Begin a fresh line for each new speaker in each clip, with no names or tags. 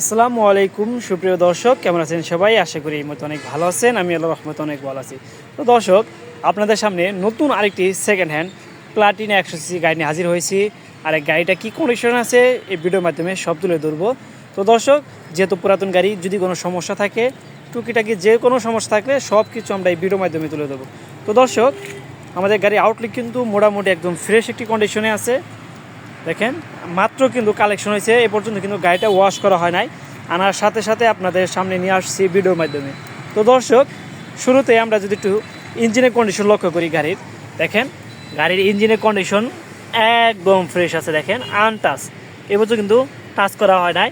আসসালামু আলাইকুম, সুপ্রিয় দর্শক, কেমন আছেন সবাই? আশা করি এই মতো অনেক ভালো আছেন, আমি আল্লাহ রহমত অনেক ভালো আছি। তো দর্শক, আপনাদের সামনে নতুন আরেকটি সেকেন্ড হ্যান্ড প্লাটিনা একশো সিসি গাড়ি নিয়ে হাজির হয়েছি। আর গাড়িটা কী কন্ডিশন আছে, এই ভিডিওর মাধ্যমে সব তুলে ধরবো। তো দর্শক, যেহেতু পুরাতন গাড়ি, যদি কোনো সমস্যা থাকে, টুকিটাকি যে কোনো সমস্যা থাকলে সব কিছু আমরা এই ভিডিওর মাধ্যমে তুলে দেবো তো দর্শক, আমাদের গাড়ি আউটলুক কিন্তু মোটামুটি একদম ফ্রেশ একটি কন্ডিশনে আছে। দেখেন, মাত্র কিন্তু কালেকশন হয়েছে, এ পর্যন্ত কিন্তু গাড়িটা ওয়াশ করা হয় নাই। আনার সাথে সাথে আপনাদের সামনে নিয়ে আসছি ভিডিওর মাধ্যমে। তো দর্শক শুরুতে আমরা যদি একটু ইঞ্জিনের কন্ডিশন লক্ষ্য করি গাড়ির। দেখেন, গাড়ির ইঞ্জিনের কন্ডিশন একদম ফ্রেশ আছে, দেখেন আনটাচ এ পর্যন্ত কিন্তু টাচ করা হয় নাই।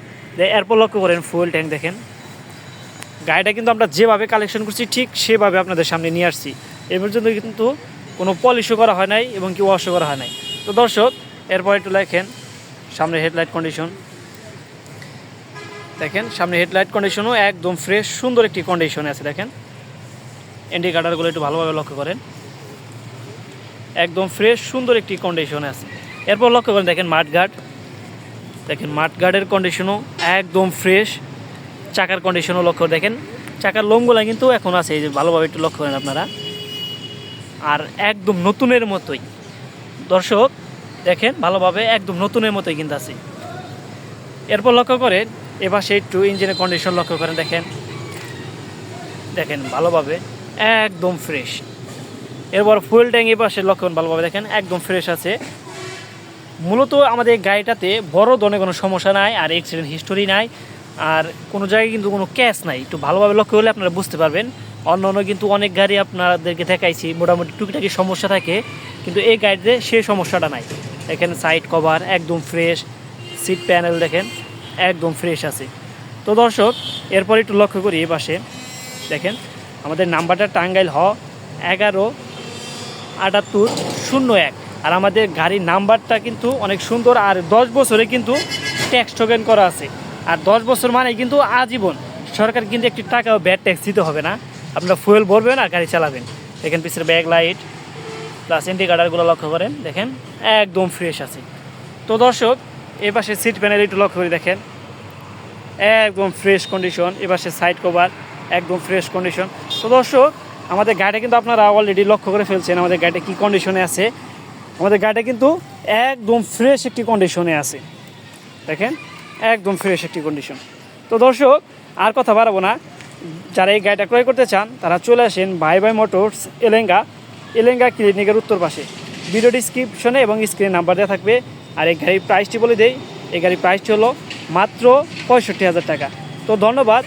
এরপর লক্ষ্য করেন ফুল ট্যাঙ্ক দেখেন। গাড়িটা কিন্তু আমরা যেভাবে কালেকশন করছি, ঠিক সেভাবে আপনাদের সামনে নিয়ে আসছি। এ পর্যন্ত কিন্তু কোনো পলিশও করা হয় নাই এবং কি ওয়াশও করা হয় নাই। তো দর্শক এরপর একটু লেখেন, সামনে হেডলাইট কন্ডিশন। দেখেন, সামনে হেডলাইট কন্ডিশনও একদম ফ্রেশ, সুন্দর একটি কন্ডিশনে আছে, দেখেন। ইন্ডিকেটারগুলো একটু ভালোভাবে লক্ষ্য করেন। একদম ফ্রেশ, সুন্দর একটি কন্ডিশনে আছে। এরপর লক্ষ্য করেন, দেখেন মাঠগার্ড দেখেন মাঠগার্ডের কন্ডিশনও একদম ফ্রেশ, চাকার কন্ডিশনও লক্ষ্য দেখেন, চাকার লোমগুলা কিন্তু এখন আছে, এই যে ভালোভাবে একটু লক্ষ্য করেন আপনারা। আর একদম নতুনের মতোই। দর্শক দেখেন, ভালোভাবে একদম নতুনের মতোই কিন্তু আছে। এরপর লক্ষ্য করেন এবার সেই একটু ইঞ্জিনের কন্ডিশন লক্ষ্য করেন, দেখেন। দেখেন, ভালোভাবে একদম ফ্রেশ এরপর ফুয়েল ট্যাঙ্ক এ পাশে লক্ষ্য করেন, ভালোভাবে দেখেন, একদম ফ্রেশ আছে। মূলত আমাদের গাড়িটাতে বড় ধরনের কোনো সমস্যা নাই, আর অ্যাক্সিডেন্ট হিস্টোরি নাই, আর কোনো জায়গায় কিন্তু কোনো ক্যাশ নাই। একটু ভালোভাবে লক্ষ্য করলে আপনারা বুঝতে পারবেন। অন্য অন্য কিন্তু অনেক গাড়ি আপনাদেরকে দেখাইছি, মোটামুটি টুকিটাকি সমস্যা থাকে, কিন্তু এই গাড়িতে সেই সমস্যাটা নাই। এখানে সাইড কভার একদম ফ্রেশ সিট প্যানেল দেখেন, একদম ফ্রেশ আছে। তো দর্শক, এরপর একটু লক্ষ্য করি এ পাশে। দেখেন, আমাদের নাম্বারটা টাঙ্গাইল হ, এগারো, আটাত্তর, শূন্য এক। আর আমাদের গাড়ির নাম্বারটা কিন্তু অনেক সুন্দর, আর দশ বছরে কিন্তু ট্যাক্স টোকেন করা আছে। আর দশ বছর মানে কিন্তু আজীবন সরকার কিন্তু একটি টাকাও ব্যাড ট্যাক্স দিতে হবে না। আপনারা ফুয়েল ভরবেন আর গাড়ি চালাবেন। দেখেন পিছের ব্যাক লাইট প্লাস ইন্ডিকেটারগুলো লক্ষ্য করেন, দেখেন, একদম ফ্রেশ আছে। তো দর্শক এ পাশে সিট প্যানেল একটু লক্ষ্য করে দেখেন। একদম ফ্রেশ কন্ডিশন এ পাশে সাইড কভার একদম ফ্রেশ কন্ডিশন তো দর্শক, আমাদের গাড়িটা কিন্তু আপনারা অলরেডি লক্ষ্য করে ফেলছেন আমাদের গাড়িটা কী কন্ডিশনে আছে। আমাদের গাড়িটা কিন্তু একদম ফ্রেশ একটি কন্ডিশনে আছে। দেখেন, একদম ফ্রেশ একটি কন্ডিশন তো দর্শক, আর কথা বাড়াবো না। যারা এই গাড়িটা ক্রয় করতে চান, তারা চলে আসেন ভাই ভাই মোটরস এলেঙ্গা। এলেঙ্গা ক্লিনিকের উত্তর পাশে। ভিডিও ডিসক্রিপশনে এবং স্ক্রিনে নাম্বার দেওয়া থাকবে। আর এই গাড়ির প্রাইসটি বলে দেই, এই গাড়ির প্রাইসটি হলো মাত্র পঁয়ষট্টি হাজার টাকা। তো ধন্যবাদ,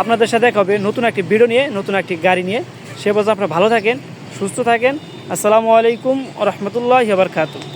আপনাদের সাথে দেখা হবে নতুন একটি ভিডিও নিয়ে, নতুন একটি গাড়ি নিয়ে। সে বছর আপনারা ভালো থাকেন, সুস্থ থাকেন। আসসালামু আলাইকুম রহমতুল্লাহ বারকাতুহ।